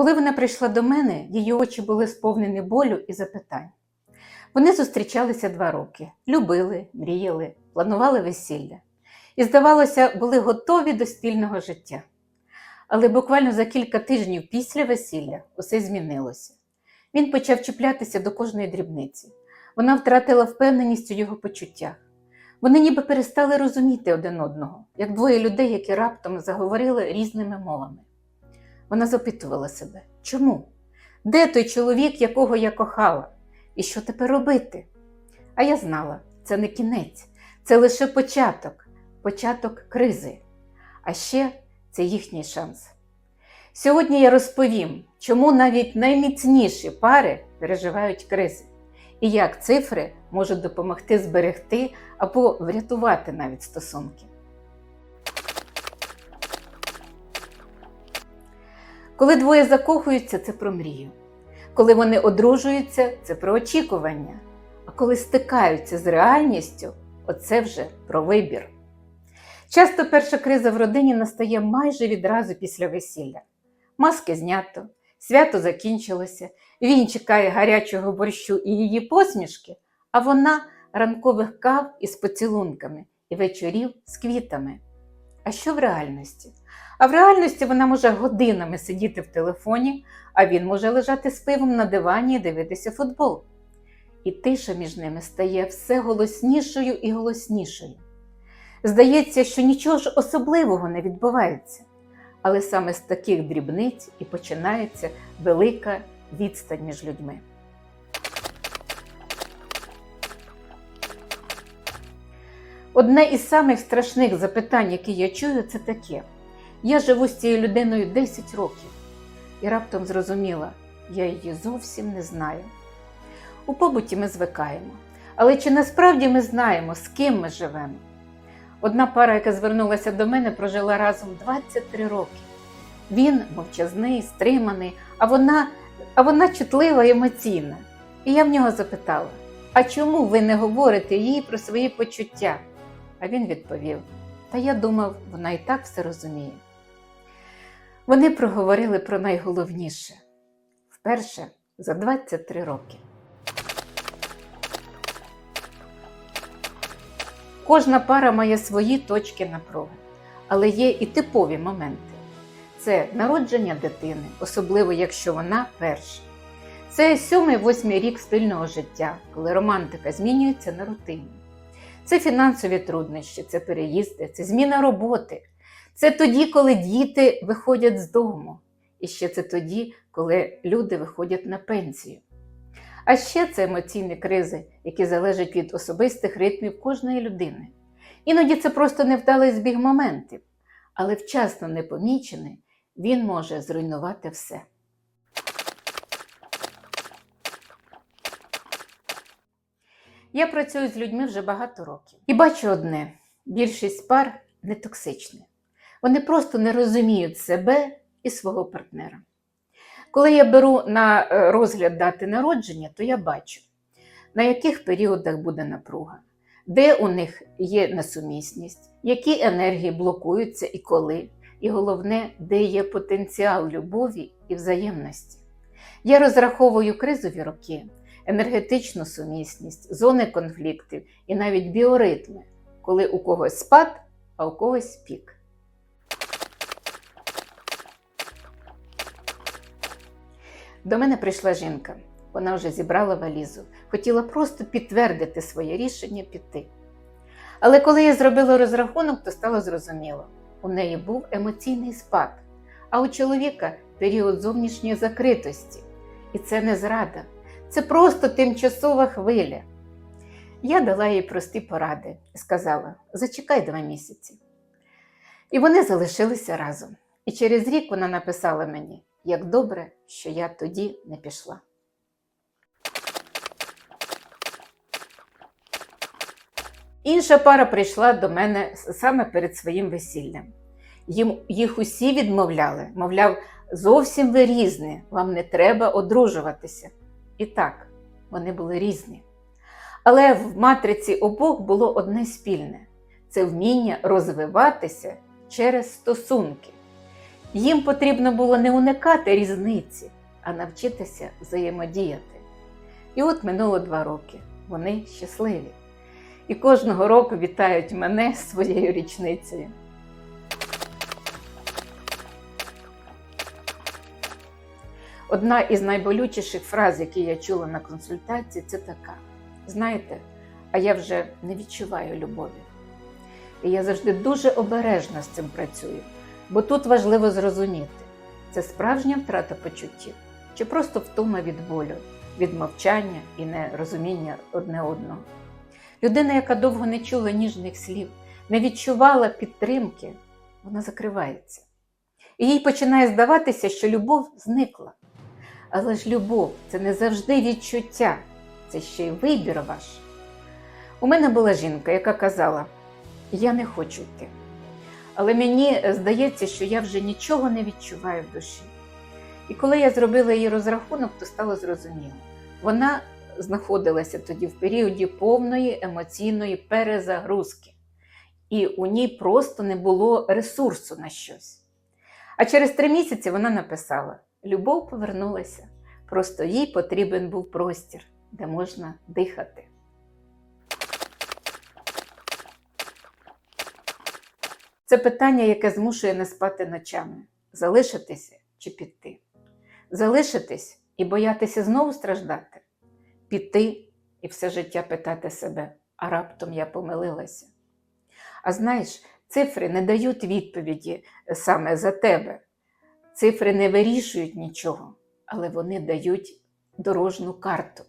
Коли вона прийшла до мене, її очі були сповнені болю і запитань. Вони зустрічалися два роки, любили, мріяли, планували весілля і, здавалося, були готові до спільного життя. Але буквально за кілька тижнів після весілля усе змінилося. Він почав чіплятися до кожної дрібниці. Вона втратила впевненість у його почуттях. Вони ніби перестали розуміти один одного, як двоє людей, які раптом заговорили різними мовами. Вона запитувала себе, чому? Де той чоловік, якого я кохала? І що тепер робити? А я знала, це не кінець, це лише початок, початок кризи. А ще це їхній шанс. Сьогодні я розповім, чому навіть найміцніші пари переживають кризи, і як цифри можуть допомогти зберегти або врятувати навіть стосунки. Коли двоє закохуються, це про мрію. Коли вони одружуються, це про очікування. А коли стикаються з реальністю, оце вже про вибір. Часто перша криза в родині настає майже відразу після весілля. Маски знято, свято закінчилося, він чекає гарячого борщу і її посмішки, а вона ранкових кав із поцілунками і вечорів з квітами. А що в реальності? А в реальності вона може годинами сидіти в телефоні, а він може лежати з пивом на дивані і дивитися футбол. І тиша між ними стає все голоснішою і голоснішою. Здається, що нічого ж особливого не відбувається, але саме з таких дрібниць і починається велика відстань між людьми. Одне із самих страшних запитань, які я чую, це таке: я живу з цією людиною 10 років і раптом зрозуміла, я її зовсім не знаю. У побуті ми звикаємо, але чи насправді ми знаємо, з ким ми живемо? Одна пара, яка звернулася до мене, прожила разом 23 роки. Він мовчазний, стриманий, а вона, а вона чутлива і емоційна. І я в нього запитала: а чому ви не говорите їй про свої почуття? А він відповів: Та я думав, вона і так все розуміє. Вони проговорили про найголовніше вперше за 23 роки. Кожна пара має свої точки напруги, але є і типові моменти. Це народження дитини, особливо якщо вона перша. Це сьомий-восьмий рік спільного життя, коли романтика змінюється на рутину. Це фінансові труднощі, це переїзди, це зміна роботи. Це тоді, коли діти виходять з дому. І ще це тоді, коли люди виходять на пенсію. А ще це емоційні кризи, які залежать від особистих ритмів кожної людини. Іноді це просто невдалий збіг моментів, але вчасно не помічений, він може зруйнувати все. Я працюю з людьми вже багато років і бачу одне: більшість пар не токсичні. Вони просто не розуміють себе і свого партнера. Коли я беру на е, розгляд дати народження, то я бачу, на яких періодах буде напруга, де у них є несумісність, які енергії блокуються і коли, і головне, де є потенціал любові і взаємності. Я розраховую кризові роки, енергетичну сумісність, зони конфліктів і навіть біоритми, коли у когось спад, а у когось пік. До мене прийшла жінка. Вона вже зібрала валізу, хотіла просто підтвердити своє рішення піти. Але коли я зробила розрахунок, то стало зрозуміло, у неї був емоційний спад, а у чоловіка період зовнішньої закритості. І це не зрада, це просто тимчасова хвиля. Я дала їй прості поради і сказала: зачекай два місяці. І вони залишилися разом. І через рік вона написала мені, як добре, що я тоді не пішла. Інша пара прийшла до мене саме перед своїм весіллям. Їм, їх усі відмовляли, мовляв, зовсім ви різні, вам не треба одружуватися. І так, вони були різні. Але в матриці обох було одне спільне це вміння розвиватися через стосунки. Їм потрібно було не уникати різниці, а навчитися взаємодіяти. І от минуло два роки. Вони щасливі. І кожного року вітають мене своєю річницею. Одна із найболючіших фраз, які я чула на консультації, це така: знаєте, а я вже не відчуваю любові. І я завжди дуже обережно з цим працюю, бо тут важливо зрозуміти, це справжня втрата почуттів чи просто втома від болю, від мовчання і нерозуміння одне одного. Людина, яка довго не чула ніжних слів, не відчувала підтримки, вона закривається. І їй починає здаватися, що любов зникла. Але ж любов це не завжди відчуття, це ще й вибір ваш. У мене була жінка, яка казала: Я не хочу йти. Але мені здається, що я вже нічого не відчуваю в душі. І коли я зробила її розрахунок, то стало зрозуміло. Вона знаходилася тоді в періоді повної емоційної перезагрузки, і у ній просто не було ресурсу на щось. А через три місяці вона написала: Любов повернулася, просто їй потрібен був простір, де можна дихати. Це питання, яке змушує не спати ночами: залишитися чи піти. Залишитись і боятися знову страждати, піти і все життя питати себе, а раптом я помилилася. А знаєш, цифри не дають відповіді саме за тебе. Цифри не вирішують нічого, але вони дають дорожну карту.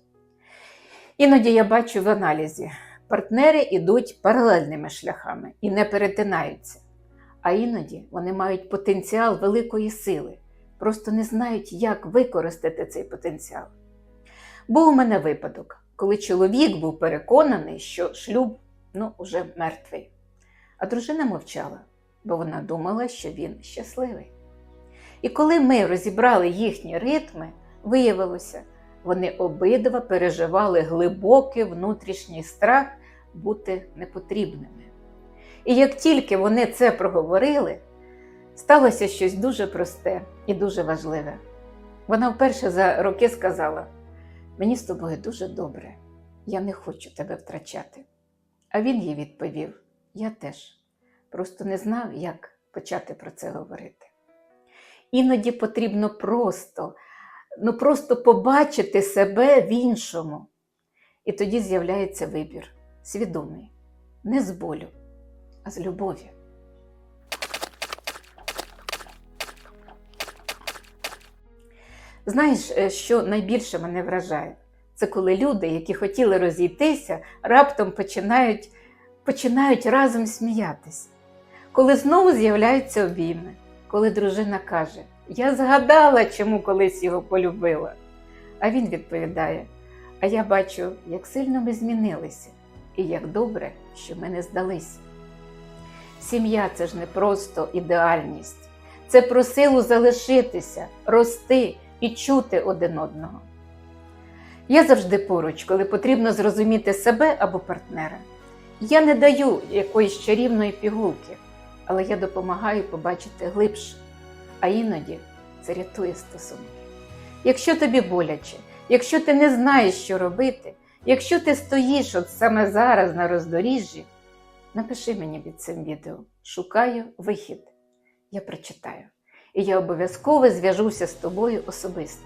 Іноді я бачу в аналізі, партнери йдуть паралельними шляхами і не перетинаються. А іноді вони мають потенціал великої сили, просто не знають, як використати цей потенціал. Був у мене випадок, коли чоловік був переконаний, що шлюб ну, уже мертвий, а дружина мовчала, бо вона думала, що він щасливий. І коли ми розібрали їхні ритми, виявилося, вони обидва переживали глибокий внутрішній страх бути непотрібними. І як тільки вони це проговорили, сталося щось дуже просте і дуже важливе. Вона вперше за роки сказала: Мені з тобою дуже добре, я не хочу тебе втрачати. А він їй відповів: Я теж, просто не знав, як почати про це говорити. Іноді потрібно просто, ну просто побачити себе в іншому. І тоді з'являється вибір, свідомий, не з болю, а з любові. Знаєш, е, що найбільше мене вражає? Це коли люди, які хотіли розійтися, раптом починають, починають разом сміятися. Коли знову з'являються обійми, коли дружина каже: Я згадала, чому колись його полюбила. А він відповідає: А я бачу, як сильно ми змінилися, і як добре, що ми не здалися. Сім'я це ж не просто ідеальність, це про силу залишитися, рости і чути один одного. Я завжди поруч, коли потрібно зрозуміти себе або партнера. Я не даю якоїсь чарівної пігулки, але я допомагаю побачити глибше, а іноді це рятує стосунки. Якщо тобі боляче, якщо ти не знаєш, що робити, якщо ти стоїш от саме зараз на роздоріжжі, напиши мені під цим відео. Шукаю вихід. Я прочитаю. І я обов'язково зв'яжуся з тобою особисто.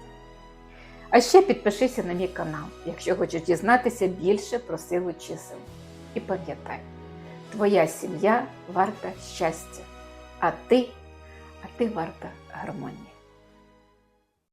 А ще підпишися на мій канал, якщо хочеш дізнатися більше про силу чисел. І пам'ятай, твоя сім'я варта щастя, а ти, а ти варта гармонії.